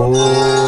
Oh.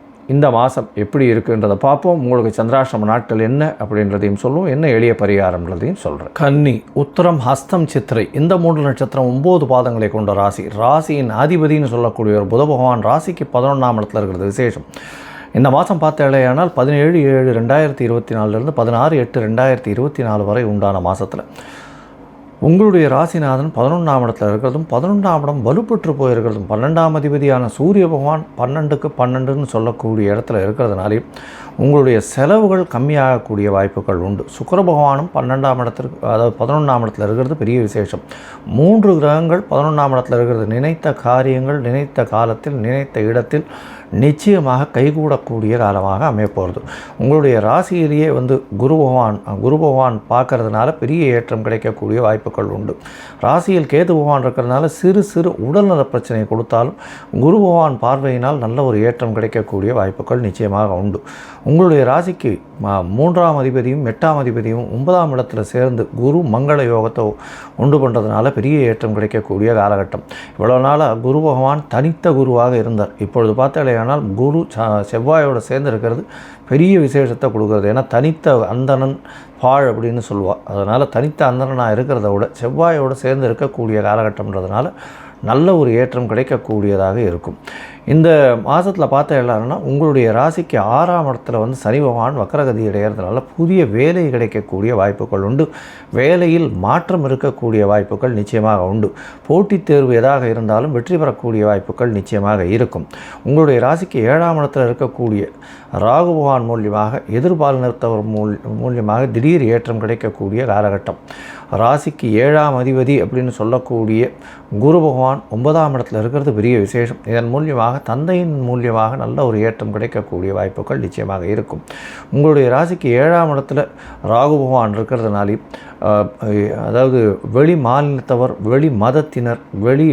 இந்த மாதம் எப்படி இருக்குன்றதை பார்ப்போம். உங்களுக்கு சந்திராசிரம நாட்கள் என்ன அப்படின்றதையும் சொல்லுவோம். என்ன எளிய பரிகாரம்ன்றதையும் சொல்கிறேன் கன்னி உத்தரம் ஹஸ்தம் சித்திரை. இந்த மூன்று நட்சத்திரம் ஒம்பது பாதங்களை கொண்ட ராசி. ராசியின் அதிபதினு சொல்லக்கூடிய ஒரு புத பகவான் ராசிக்கு பதினொன்றாம் இடத்துல இருக்கிறது விசேஷம். இந்த மாதம் பார்த்தாலேயானால் பதினேழு ஏழு ரெண்டாயிரத்தி இருபத்தி நாலுலேருந்து பதினாறு எட்டு ரெண்டாயிரத்தி இருபத்தி நாலு வரை உண்டான மாதத்தில் உங்களுடைய ராசிநாதன் பதினொன்றாம் இடத்துல இருக்கிறதும் பதினொன்றாம் இடம் வலுப்பெற்று போயிருக்கிறதும் பன்னெண்டாம் அதிபதியான சூரிய பகவான் பன்னெண்டுக்கு பன்னெண்டுன்னு சொல்லக்கூடிய இடத்துல இருக்கிறதுனாலே உங்களுடைய செலவுகள் கம்மியாகக்கூடிய வாய்ப்புகள் உண்டு. சுக்கர பகவானும் பன்னெண்டாம் இடத்திற்கு அதாவது பதினொன்றாம் இடத்துல இருக்கிறது பெரிய விசேஷம். மூன்று கிரகங்கள் பதினொன்றாம் இடத்துல இருக்கிறது. நினைத்த காரியங்கள் நினைத்த காலத்தில் நினைத்த இடத்தில் நிச்சயமாக கைகூடக்கூடிய காலமாக அமையப்போகிறது உங்களுடைய ராசியிலேயே வந்து குரு பகவான் குரு பகவான் பார்க்கறதுனால பெரிய ஏற்றம் கிடைக்கக்கூடிய வாய்ப்புகள் உண்டு. ராசியில் கேது பகவான் இருக்கிறதுனால சிறு சிறு உடல்நல பிரச்சனை கொடுத்தாலும் குரு பகவான் பார்வையினால் நல்ல ஒரு ஏற்றம் கிடைக்கக்கூடிய வாய்ப்புகள் நிச்சயமாக உண்டு. உங்களுடைய ராசிக்கு மூன்றாம் அதிபதியும் எட்டாம் அதிபதியும் ஒன்பதாம் இடத்துல சேர்ந்து குரு மங்கள யோகத்தை உண்டு பண்ணுறதுனால பெரிய ஏற்றம் கிடைக்கக்கூடிய காலகட்டம். இவ்வளோ நாளாக குரு பகவான் தனித்த குருவாக இருந்தார். இப்பொழுது பார்த்தாலேயானால் குரு செவ்வாயோடு சேர்ந்து இருக்கிறது பெரிய விசேஷத்தை கொடுக்குறது. ஏன்னா தனித்த அந்தணன் பாழ் அப்படின்னு சொல்லுவாள் அதனால் தனித்த அந்தணனாக இருக்கிறத விட செவ்வாயோடு சேர்ந்து இருக்கக்கூடிய காலகட்டம்ன்றதுனால நல்ல ஒரு ஏற்றம் கிடைக்கக்கூடியதாக இருக்கும். இந்த மாதத்தில் பார்த்த எல்லாருன்னா உங்களுடைய ராசிக்கு ஆறாம் இடத்துல வந்து சனி பகவான் வக்கரகதி அடைகிறதுனால புதிய வேலை கிடைக்கக்கூடிய வாய்ப்புகள் உண்டு. வேலையில் மாற்றம் இருக்கக்கூடிய வாய்ப்புகள் நிச்சயமாக உண்டு. போட்டித் தேர்வு எதாக இருந்தாலும் வெற்றி பெறக்கூடிய வாய்ப்புகள் நிச்சயமாக இருக்கும். உங்களுடைய ராசிக்கு ஏழாம் இடத்துல இருக்கக்கூடிய ராகு பகவான் மூலியமாக நிறுத்தவர் மூல் மூலியமாக திடீர் ஏற்றம் கிடைக்கக்கூடிய காலகட்டம். ராசிக்கு ஏழாம் அதிபதி அப்படின்னு சொல்லக்கூடிய குரு பகவான் ஒன்பதாம் இடத்துல இருக்கிறது பெரிய விசேஷம். இதன் மூலியமாக தந்தையின் மூலியமாக நல்ல ஒரு ஏற்றம் கிடைக்கக்கூடிய வாய்ப்புகள் நிச்சயமாக இருக்கும். உங்களுடைய ராசிக்கு ஏழாம் இடத்துல ராகு பகவான் இருக்கிறதுனாலே அதாவது வெளி மாநிலத்தவர் வெளி மதத்தினர் வெளி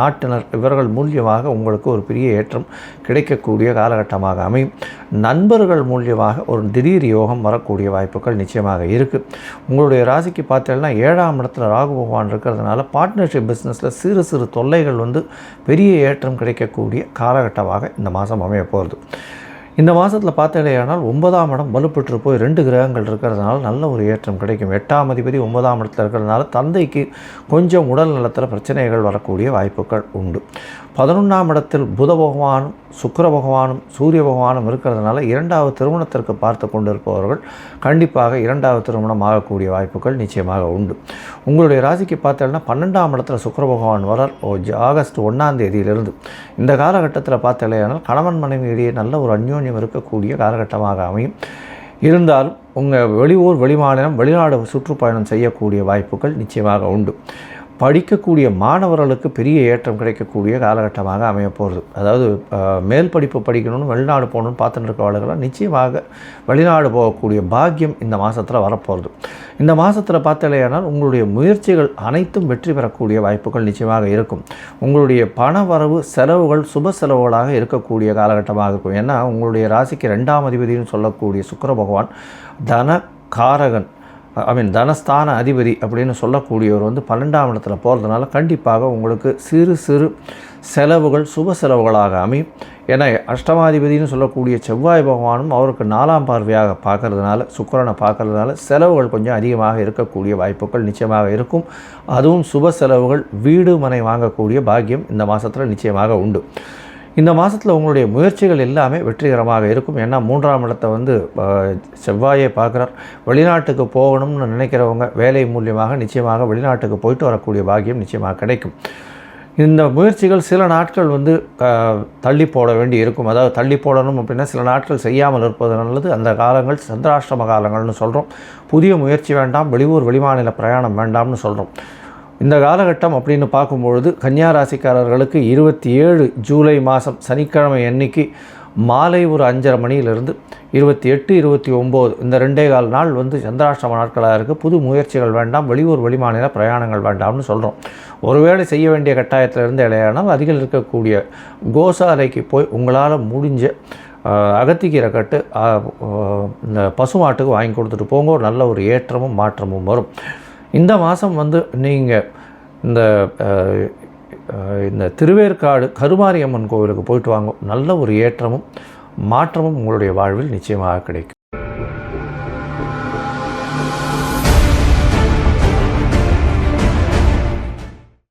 நாட்டினர் இவர்கள் மூலியமாக உங்களுக்கு ஒரு பெரிய ஏற்றம் கிடைக்கக்கூடிய காலகட்டமாக அமையும். நண்பர்கள் மூலியமாக ஒரு திடீர் யோகம் வரக்கூடிய வாய்ப்புகள் நிச்சயமாக இருக்குது உங்களுடைய ராசிக்கு பார்த்தீங்கன்னா ஏழாம் இடத்துல ராகு பகவான் இருக்கிறதுனால பார்ட்னர்ஷிப் பிஸ்னஸில் சிறு சிறு தொல்லைகள் வந்து பெரிய ஏற்றம் கிடைக்கக்கூடிய காலகட்டமாக இந்த மாதம் அமைய போகிறது இந்த மாதத்தில் பார்த்தீங்கன்னா ஒன்பதாம் இடம் வலுப்பெற்று போய் ரெண்டு கிரகங்கள் இருக்கிறதுனால நல்ல ஒரு ஏற்றம் கிடைக்கும். எட்டாம் அதிபதி ஒன்பதாம் இடத்துல இருக்கிறதுனால தந்தைக்கு கொஞ்சம் உடல் நலத்தில் பிரச்சனைகள் வரக்கூடிய வாய்ப்புகள் உண்டு. பதினொன்றாம் இடத்தில் புத பகவானும் சுக்கர பகவானும் சூரிய பகவானும் இருக்கிறதுனால இரண்டாவது திருமணத்திற்கு பார்த்து கொண்டிருப்பவர்கள் கண்டிப்பாக இரண்டாவது திருமணம் ஆகக்கூடிய வாய்ப்புகள் நிச்சயமாக உண்டு. உங்களுடைய ராசிக்கு பார்த்தீங்கன்னா பன்னெண்டாம் இடத்துல சுக்கர பகவான் வரார். ஓ ஜ- ஆகஸ்ட் ஒன்றாம் தேதியிலிருந்து. இந்த காலகட்டத்தில் பார்த்தலையானால் கணவன் மனைவி இடையே நல்ல ஒரு அந்யோன்யம் இருக்கக்கூடிய காலகட்டமாக அமையும். இருந்தாலும் உங்கள் வெளியூர் வெளிமாநிலம் வெளிநாடு சுற்றுப்பயணம் செய்யக்கூடிய வாய்ப்புகள் நிச்சயமாக உண்டு. படிக்கக்கூடிய மாணவர்களுக்கு பெரிய ஏற்றம் கிடைக்கக்கூடிய காலகட்டமாக அமையப்போகிறது அதாவது மேல் படிப்பு படிக்கணும்னு வெளிநாடு போகணும்னு பார்த்துட்டு இருக்கவர்களுக்கெல்லாம் நிச்சயமாக வெளிநாடு போகக்கூடிய பாக்கியம் இந்த மாதத்தில் வரப்போகிறது இந்த மாதத்தில் பார்த்தலையானால் உங்களுடைய முயற்சிகள் அனைத்தும் வெற்றி பெறக்கூடிய வாய்ப்புகள் நிச்சயமாக இருக்கும். உங்களுடைய பண வரவு செலவுகள் சுப செலவுகளாக இருக்கக்கூடிய காலகட்டமாக இருக்கும். ஏன்னா உங்களுடைய ராசிக்கு ரெண்டாம் அதிபதினு சொல்லக்கூடிய சுக்கர பகவான் தன காரகன் ஐ மீன் தனஸ்தான அதிபதி அப்படின்னு சொல்லக்கூடியவர் வந்து பன்னெண்டாம் இடத்துல போகிறதுனால கண்டிப்பாக உங்களுக்கு சிறு சிறு செலவுகள் சுப செலவுகளாக அமையும். ஏன்னா அஷ்டமாதிபதினு சொல்லக்கூடிய செவ்வாய் பகவானும் அவருக்கு நாலாம் பார்வையாக பார்க்கறதுனால சுக்கிரனை பார்க்கறதுனால செலவுகள் கொஞ்சம் அதிகமாக இருக்கக்கூடிய வாய்ப்புகள் நிச்சயமாக இருக்கும். அதுவும் சுப செலவுகள் வீடு மனை வாங்கக்கூடிய பாக்கியம் இந்த மாதத்தில் நிச்சயமாக உண்டு. இந்த மாதத்தில் உங்களுடைய முயற்சிகள் எல்லாமே வெற்றிகரமாக இருக்கும். ஏன்னா மூன்றாம் இடத்தை வந்து செவ்வாயை பார்க்குறார். வெளிநாட்டுக்கு போகணும்னு நினைக்கிறவங்க வேலை மூலியமாக நிச்சயமாக வெளிநாட்டுக்கு போயிட்டு வரக்கூடிய பாக்கியம் நிச்சயமாக கிடைக்கும். இந்த முயற்சிகள் சில நாட்கள் வந்து தள்ளி போட வேண்டி இருக்கும். அதாவது தள்ளி போடணும் அப்படின்னா சில நாட்கள் செய்யாமல் இருப்பது நல்லது. அந்த காலங்கள் சந்திராஷ்டம காலங்கள்னு சொல்கிறோம் புதிய முயற்சி வேண்டாம். வெளியூர் வெளிமாநில பிரயாணம் வேண்டாம்னு சொல்கிறோம் இந்த காலகட்டம் அப்படின்னு பார்க்கும்பொழுது கன்னியா ராசிக்காரர்களுக்கு இருபத்தி ஏழு ஜூலை மாதம் சனிக்கிழமை அன்னைக்கு மாலை ஒரு அஞ்சரை மணியிலிருந்து இருபத்தி எட்டு இருபத்தி ஒம்பது இந்த ரெண்டே கால் நாள் வந்து சந்திராஷ்டம நாட்களாக இருக்குது புது முயற்சிகள் வேண்டாம் வெளியூர் வெளிமாநில பிரயாணங்கள் வேண்டாம்னு சொல்கிறோம் ஒருவேளை செய்ய வேண்டிய கட்டாயத்திலிருந்து இடையானால் அருகில் இருக்கக்கூடிய கோசாலைக்கு போய் உங்களால் முடிஞ்ச அகத்திக்கீரை கட்டு இந்த பசுமாட்டுக்கு வாங்கி கொடுத்துட்டு போங்க. ஒரு நல்ல ஒரு ஏற்றமும் மாற்றமும் வரும். இந்த மாதம் வந்து நீங்கள் இந்த இந்த திருவேற்காடு கருமாரியம்மன் கோவிலுக்கு போயிட்டு வாங்க. நல்ல ஒரு ஏற்றமும் மாற்றமும் உங்களுடைய வாழ்வில் நிச்சயமாக கிடைக்கும்.